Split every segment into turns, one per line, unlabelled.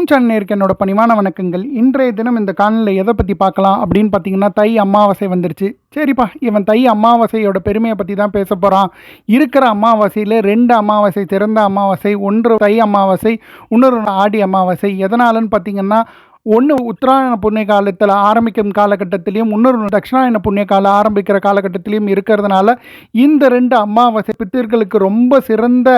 Home channel இருக்க என்னோட பணிவான வணக்கங்கள். இன்றைய தினம் இந்த காணலில் எதை பற்றி பார்க்கலாம் அப்படின்னு பார்த்தீங்கன்னா தை அமாவாசை வந்துருச்சு. சரிப்பா இவன் தை அமாவாசையோட பெருமையை பற்றி தான் பேச போகிறான் இருக்கிற அமாவாசையில் ரெண்டு அமாவாசை திறந்த அமாவாசை ஒன்று தை அமாவாசை இன்னொரு ஆடி அமாவாசை. எதனாலன்னு பார்த்தீங்கன்னா ஒன்று உத்தராயண புண்ணிய காலத்தில் ஆரம்பிக்கும் காலகட்டத்திலையும் இன்னொரு தட்சிணாயண புண்ணிய காலம் ஆரம்பிக்கிற காலகட்டத்திலையும் இருக்கிறதுனால இந்த ரெண்டு அமாவாசை பித்தர்களுக்கு ரொம்ப சிறந்த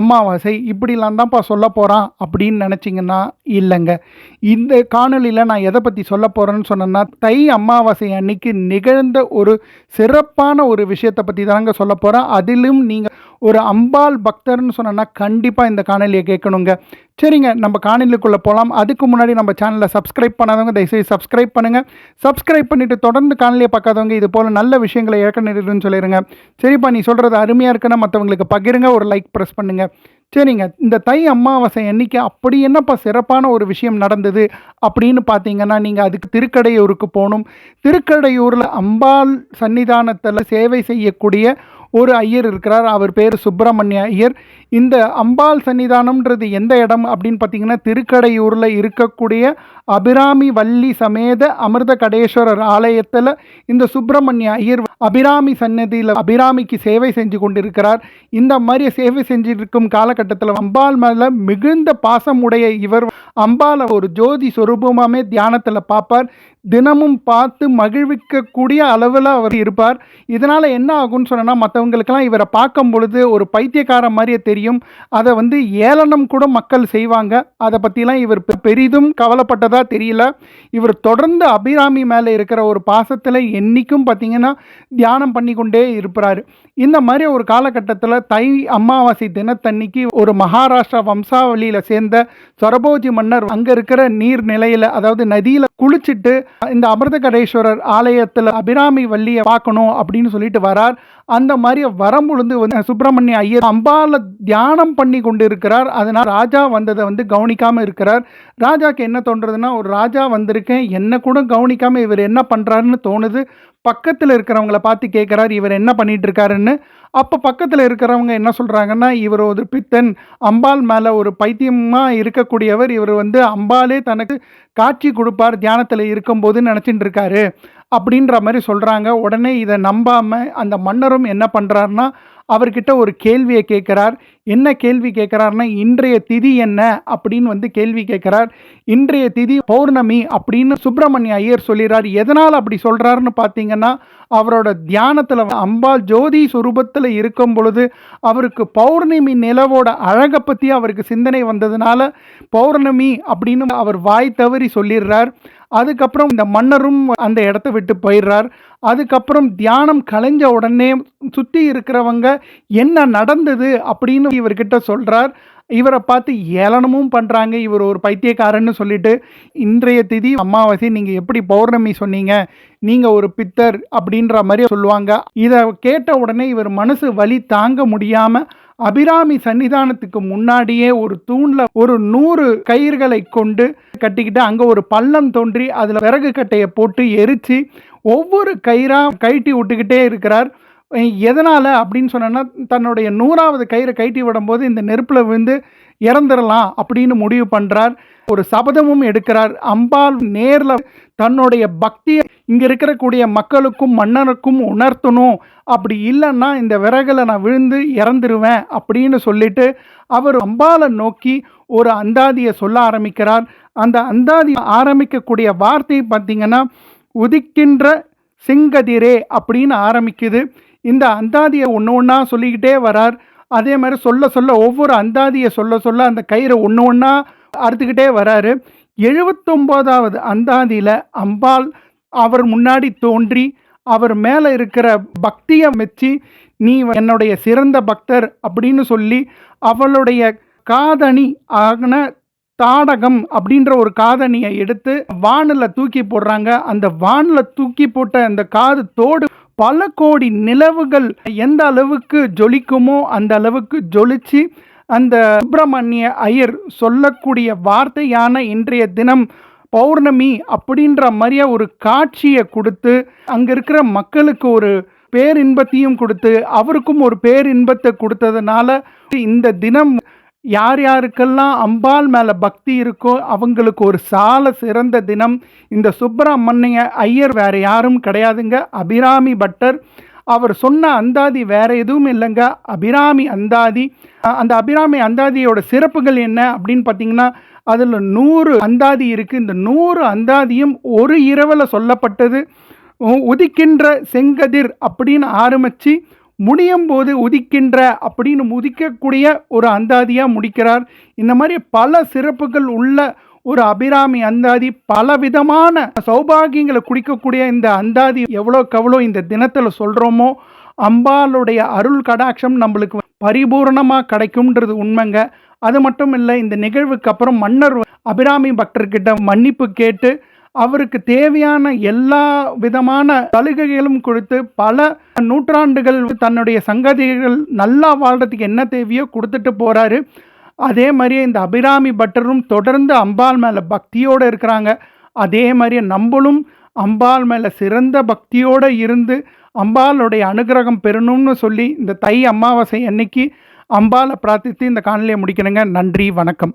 அமாவாசை. இப்படிலாம் தான்ப்பா சொல்ல போகிறான் அப்படின்னு நினச்சிங்கன்னா இல்லைங்க. இந்த காணொலியில் நான் எதை பற்றி சொல்ல போகிறேன்னு சொன்னேன்னா தை அமாவாசை அன்னைக்கு நிகழ்ந்த ஒரு சிறப்பான ஒரு விஷயத்தை பற்றி தாங்க சொல்ல போகிறேன் அதிலும் நீங்கள் ஒரு அம்பாள் பக்தர்னு சொன்னோன்னா கண்டிப்பாக இந்த காணொலியை கேட்கணுங்க. சரிங்க நம்ம காணொலிக்குள்ளே போகலாம் அதுக்கு முன்னாடி நம்ம சேனலில் சப்ஸ்கிரைப் பண்ணாதவங்க தயவுசெய்து சப்ஸ்கிரைப் பண்ணுங்கள் சப்ஸ்கிரைப் பண்ணிவிட்டு தொடர்ந்து காணொலியை பார்க்காதவங்க இது போல் நல்ல விஷயங்களை ஏற்கனவே சொல்லிடுங்க சரிப்பா நீ சொல்கிறது அருமையாக இருக்குன்னா மற்றவங்களுக்கு பகிருங்க ஒரு லைக் ப்ரெஸ் பண்ணுங்கள் சரிங்க இந்த தை அமாவாசை அன்னைக்கு அப்படி என்னப்பா சிறப்பான ஒரு விஷயம் நடந்தது அப்படின்னு பார்த்தீங்கன்னா நீங்கள் அதுக்கு திருக்கடையூருக்கு போகணும். திருக்கடையூரில் அம்பாள் சன்னிதானத்தில் சேவை செய்யக்கூடிய ஒரு ஐயர் இருக்கிறார். அவர் பேர் சுப்பிரமணிய ஐயர். இந்த அம்பாள் சன்னிதானம்ன்றது எந்த இடம் அப்படின்னு பார்த்தீங்கன்னா திருக்கடையூரில் இருக்கக்கூடிய அபிராமி வள்ளி சமேத அமிர்த கடேஸ்வரர் ஆலயத்தில் இந்த சுப்பிரமணிய ஐயர் அபிராமி சன்னதியில் அபிராமிக்கு சேவை செஞ்சு கொண்டிருக்கிறார். இந்த மாதிரி சேவை செஞ்சிருக்கும் காலகட்டத்தில் அம்பாள் மேலே மிகுந்த பாசம் உடைய இவர் அம்பாலை ஒரு ஜோதி சொரூபமாகவே தியானத்தில் பார்ப்பார். தினமும் பார்த்து மகிழ்விக்கக்கூடிய அளவில் அவர் இருப்பார். இதனால் என்ன ஆகும்னு சொன்னால் மற்றவங்களுக்கெல்லாம் இவரை பார்க்கும் பொழுது ஒரு பைத்தியக்கார மாதிரியே தெரியும். அதை வந்து ஏளனம் கூட மக்கள் செய்வாங்க. அதை பற்றிலாம் இவர் பெரிதும் கவலைப்பட்டதா தெரியல. இவர் தொடர்ந்து அபிராமி மேலே இருக்கிற ஒரு பாசத்தில் என்றைக்கும் பார்த்தீங்கன்னா தியானம் பண்ணி கொண்டே இருப்பார். இந்த மாதிரி ஒரு காலகட்டத்தில் தை அமாவாசை தினத்தன்னைக்கு ஒரு மகாராஷ்டிரா வம்சாவளியில் சேர்ந்த சொரபோஜி மன்னர் அங்கே இருக்கிற நீர் நிலையில் அதாவது நதியில் குளிச்சுட்டு இந்த அமிர்தகடேஸ்வரர் ஆலயத்தில் அபிராமி வள்ளியை பார்க்கணும் அப்படின்னு சொல்லிட்டு வரார். அந்த மாதிரி வரும்பொழுது வந்து சுப்பிரமணிய ஐயர் அம்பால தியானம் பண்ணி கொண்டு இருக்கிறார் அதனால் ராஜா வந்ததை வந்து கவனிக்காமல் இருக்கிறார். ராஜாக்கு என்ன தோன்றதுன்னா ஒரு ராஜா வந்திருக்கேன். என்ன கூட கவனிக்காமல் இவர் என்ன பண்ணுறாருன்னு தோணுது. பக்கத்தில் இருக்கிறவங்கள பார்த்து கேட்குறாரு இவர் என்ன பண்ணிகிட்டு இருக்காருன்னு அப்போ பக்கத்தில் இருக்கிறவங்க என்ன சொல்கிறாங்கன்னா இவர் ஒரு பித்தன் அம்பாள் மேலே ஒரு பைத்தியமாக இருக்கக்கூடியவர் இவர் வந்து அம்பாலே தனக்கு காட்சி கொடுப்பார் தியானத்தில் இருக்கும்போது நினச்சிட்டு இருக்காரு அப்படின்ற மாதிரி சொல்கிறாங்க உடனே இதை நம்பாமல் அந்த மன்னரும் என்ன பண்ணுறாருன்னா அவர்கிட்ட ஒரு கேள்வியை கேட்குறார். என்ன கேள்வி கேட்குறாருன்னா இன்றைய திதி என்ன அப்படின்னு வந்து கேள்வி கேட்குறார். இன்றைய திதி பௌர்ணமி அப்படின்னு சுப்பிரமணிய ஐயர் சொல்லிடுறார் எதனால் அப்படி சொல்கிறாருன்னு பார்த்தீங்கன்னா அவரோட தியானத்தில் அம்பாள் ஜோதி சுரூபத்தில் இருக்கும் பொழுது அவருக்கு பௌர்ணமி நிலவோட அழகை பற்றி அவருக்கு சிந்தனை வந்ததுனால பௌர்ணமி அப்படின்னு அவர் வாய் தவறி சொல்லிடுறார். அதுக்கப்புறம் இந்த மன்னரும் அந்த இடத்த விட்டு போயிடுறார். அதுக்கப்புறம் தியானம் கலைஞ்ச உடனே சுற்றி இருக்கிறவங்க என்ன நடந்தது? அப்படின்னு இவர்கிட்ட சொல்கிறார் இவரை பார்த்து ஏளனமும் பண்ணுறாங்க இவர் ஒரு பைத்தியக்காரன்னு சொல்லிட்டு இன்றைய திதி அமாவாசை நீங்கள் எப்படி பௌர்ணமி சொன்னீங்க? நீங்கள் ஒரு பித்தர் அப்படின்ற மாதிரி சொல்லுவாங்க. இதை கேட்ட உடனே இவர் மனசு வலி தாங்க முடியாமல் அபிராமி சன்னிதானத்துக்கு முன்னாடியே ஒரு தூணில் ஒரு நூறு கயிறுகளை கொண்டு கட்டிக்கிட்டு அங்கே ஒரு பள்ளம் தோன்றி அதில் விறகு கட்டையை போட்டு எரித்து ஒவ்வொரு கயிறாக கழட்டி விட்டுக்கிட்டே இருக்கிறார். எதனால் அப்படின்னு சொன்னோன்னா தன்னுடைய நூறாவது கயிறை கழட்டி விடும்போது இந்த நெருப்பில் விழுந்து இறந்துடலாம் அப்படின்னு முடிவு பண்ணுறார் ஒரு சபதமும் எடுக்கிறார். அம்பாள் நேரில் தன்னுடைய பக்தியை இங்கே இருக்கக்கூடிய மக்களுக்கும் மன்னனுக்கும் உணர்த்தணும். அப்படி இல்லைன்னா இந்த விறகுல நான் விழுந்து இறந்துருவேன் அப்படின்னு சொல்லிட்டு அவர் அம்பாளை நோக்கி ஒரு அந்தாதியை சொல்ல ஆரம்பிக்கிறார். அந்த அந்தாதி ஆரம்பிக்கக்கூடிய வார்த்தை பார்த்திங்கன்னா உதிக்கின்ற செங்கதிரே அப்படின்னு ஆரம்பிக்குது. இந்த அந்தாதியை ஒன்று ஒன்றா சொல்லிக்கிட்டே வரார். அதே மாதிரி சொல்ல சொல்ல ஒவ்வொரு அந்தாதியை சொல்ல சொல்ல அந்த கயிறை ஒன்று ஒன்றா அறுத்துக்கிட்டே வராரு. எழுபத்தொம்போதாவது அந்தாதியில் அம்பாள் அவர் முன்னாடி தோன்றி அவர் மேலே இருக்கிற பக்தியை மெச்சி நீ என்னுடைய சிறந்த பக்தர் அப்படின்னு சொல்லி அவளுடைய காதணி ஆகின தாடகம் அப்படின்ற ஒரு காதணியை எடுத்து வானில் தூக்கி போடுறாங்க. அந்த வானில் தூக்கி போட்ட அந்த காது தோடு பல கோடி நிலவுகள் எந்த அளவுக்கு ஜொலிக்குமோ அந்த அளவுக்கு ஜொலிச்சு அந்த சுப்பிரமணிய ஐயர் சொல்லக்கூடிய வார்த்தையான இன்றைய தினம் பௌர்ணமி அப்படின்ற மாதிரியே ஒரு காட்சியை கொடுத்து அங்கே இருக்கிற மக்களுக்கு ஒரு பேரின்பத்தையும் கொடுத்து அவருக்கும் ஒரு பேரின்பத்தை கொடுத்ததுனால இந்த தினம் யார் யாருக்கெல்லாம் அம்பாள் மேலே பக்தி இருக்கோ அவங்களுக்கு ஒரு சால சிறந்த தினம். இந்த சுப்பிரமணிய ஐயர் வேறு யாரும் கிடையாதுங்க. அபிராமி பட்டர் அவர் சொன்ன அந்தாதி வேறு எதுவும் இல்லைங்க. அபிராமி அந்தாதி. அந்த அபிராமி அந்தாதியோட சிறப்புகள் என்ன அப்படின்னு பார்த்தீங்கன்னா அதில் நூறு அந்தாதி இருக்குது இந்த நூறு அந்தாதியும் ஒரு இரவில் சொல்லப்பட்டது. உதிக்கின்ற செங்கதிர் அப்படின்னு ஆரம்பித்து முடியும் போது உதிக்கின்ற அப்படின்னு உதிக்கக்கூடிய ஒரு அந்தாதியாக முடிக்கிறார். இந்த மாதிரி பல சிறப்புகள் உள்ள ஒரு அபிராமி அந்தாதி பல விதமான சௌபாகியங்களை குடிக்கக்கூடிய இந்த அந்தாதி எவ்வளோ கவ்வளோ இந்த தினத்தில் சொல்கிறோமோ அம்பாளுடைய அருள் கடாட்சம் நம்மளுக்கு பரிபூரணமாக கிடைக்கும்ன்றது உண்மைங்க. அது மட்டும் இல்லை இந்த நிகழ்வுக்கு அப்புறம் மன்னர் அபிராமி பக்தர்கிட்ட மன்னிப்பு கேட்டு அவருக்கு தேவையான எல்லா விதமான சலுகைகளும் கொடுத்து பல நூற்றாண்டுகள் தன்னுடைய சங்கதிகள் நல்லா வாழ்கிறதுக்கு என்ன தேவையோ கொடுத்துட்டு போகிறாரு அதே மாதிரியே இந்த அபிராமி பட்டரும் தொடர்ந்து அம்பாள் மேலே பக்தியோடு இருக்கிறாங்க. அதே மாதிரியே நம்மளும் அம்பாள் மேலே சிறந்த பக்தியோடு இருந்து அம்பாளுடைய அனுகிரகம் பெறணும்னு சொல்லி இந்த தை அமாவாசை அன்னைக்கு அம்பாளை பிரார்த்தித்து இந்த காணொலியை முடிக்கிறேங்க. நன்றி வணக்கம்.